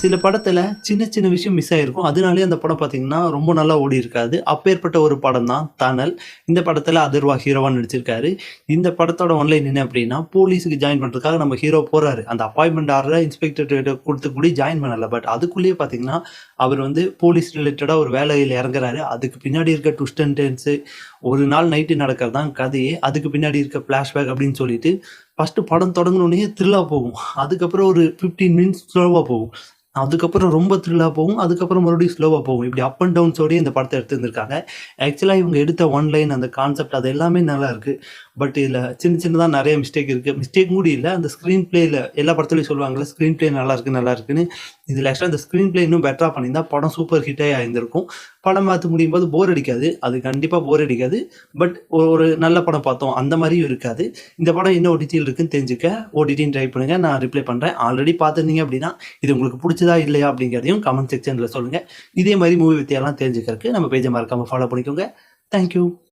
சில படத்தில் சின்ன சின்ன விஷயம் மிஸ் ஆகிருக்கும் அதனாலே அந்த படம் பார்த்தீங்கன்னா ரொம்ப நல்லா ஓடி இருக்காது. அப்பேற்பட்ட ஒரு படம் தான் தனல். இந்த படத்தில் அதர்வா ஹீரோவாக நடிச்சிருக்காரு. இந்த படத்தோட ஒன்லைன் என்ன அப்படின்னா போலீஸுக்கு ஜாயின் பண்ணுறதுக்காக நம்ம ஹீரோ போகிறாரு அந்த அப்பாயின்மெண்ட் ஆர்டரை இன்ஸ்பெக்டர் கொடுத்து கூட ஜாயின் பண்ணல. பட் அதுக்குள்ளேயே பார்த்தீங்கன்னா அவர் வந்து போலீஸ் ரிலேட்டடாக ஒரு வேலையில் இறங்குறாரு. அதுக்கு பின்னாடி இருக்க ட்விஸ்ட் அண்ட் டென்ஸு ஒரு நாள் நைட்டு நடக்கிறது தான் கதையே. அதுக்கு பின்னாடி இருக்க ஃப்ளாஷ்பேக் அப்படின்னு சொல்லிட்டு ஃபஸ்ட்டு படம் தொடங்கினோடனே த்ரில்லாக போகும். அதுக்கப்புறம் ஒரு ஃபிஃப்டீன் மினிட்ஸ் ஸ்லோவாக போகும். அதுக்கப்புறம் ரொம்ப த்ரில்லாக போகும். அதுக்கப்புறம் மறுபடியும் ஸ்லோவாக போகும். இப்படி அப் அண்ட் டவுன்ஸோடய இந்த படத்தை எடுத்துருந்துருக்காங்க ஆக்சுவலாக இவங்க எடுத்த ஒன்லைன் அந்த கான்செப்ட் அது எல்லாமே நல்லா இருக்குது பட் இதில் சின்ன சின்னதாக நிறைய மிஸ்டேக் இருக்குது மிஸ்டேக் கூட இல்லை அந்த ஸ்க்ரீன் பிளேயில் எல்லா படத்துலையும் சொல்லுவாங்கள்ல ஸ்க்ரீன் பிளே நல்லா இருக்குது நல்லா இருக்குன்னு. இதில் ஆக்சுவலாக இந்த ஸ்க்ரீன் பிளே இன்னும் பெட்டராக பண்ணியிருந்தா படம் சூப்பர் ஹிட்டாக ஆயிருந்திருக்கும். படம் பார்த்து முடியும் போது போர் அடிக்காது. அது கண்டிப்பாக போர் அடிக்காது. பட் ஒரு நல்ல படம் பார்த்தோம். அந்த மாதிரியும் இருக்காது. இந்த படம் என்ன ஓடிடியில் இருக்குன்னு தெரிஞ்சுக்க ஓடிடின்னு ட்ரை பண்ணுங்க. நான் ரிப்ளை பண்ணுறேன் ஆல்ரெடி பார்த்துருந்தீங்க அப்படின்னா இது உங்களுக்கு பிடிச்சதா இல்லையா அப்படிங்கிறதையும் கமெண்ட் செக்ஷனில் சொல்லுங்கள் இதே மாதிரி மூவி வித்தியெல்லாம் தெரிஞ்சுக்கிறதுக்கு நம்ம பேஜை மறக்காமல் ஃபாலோ பண்ணிக்கோங்க. தேங்க்யூ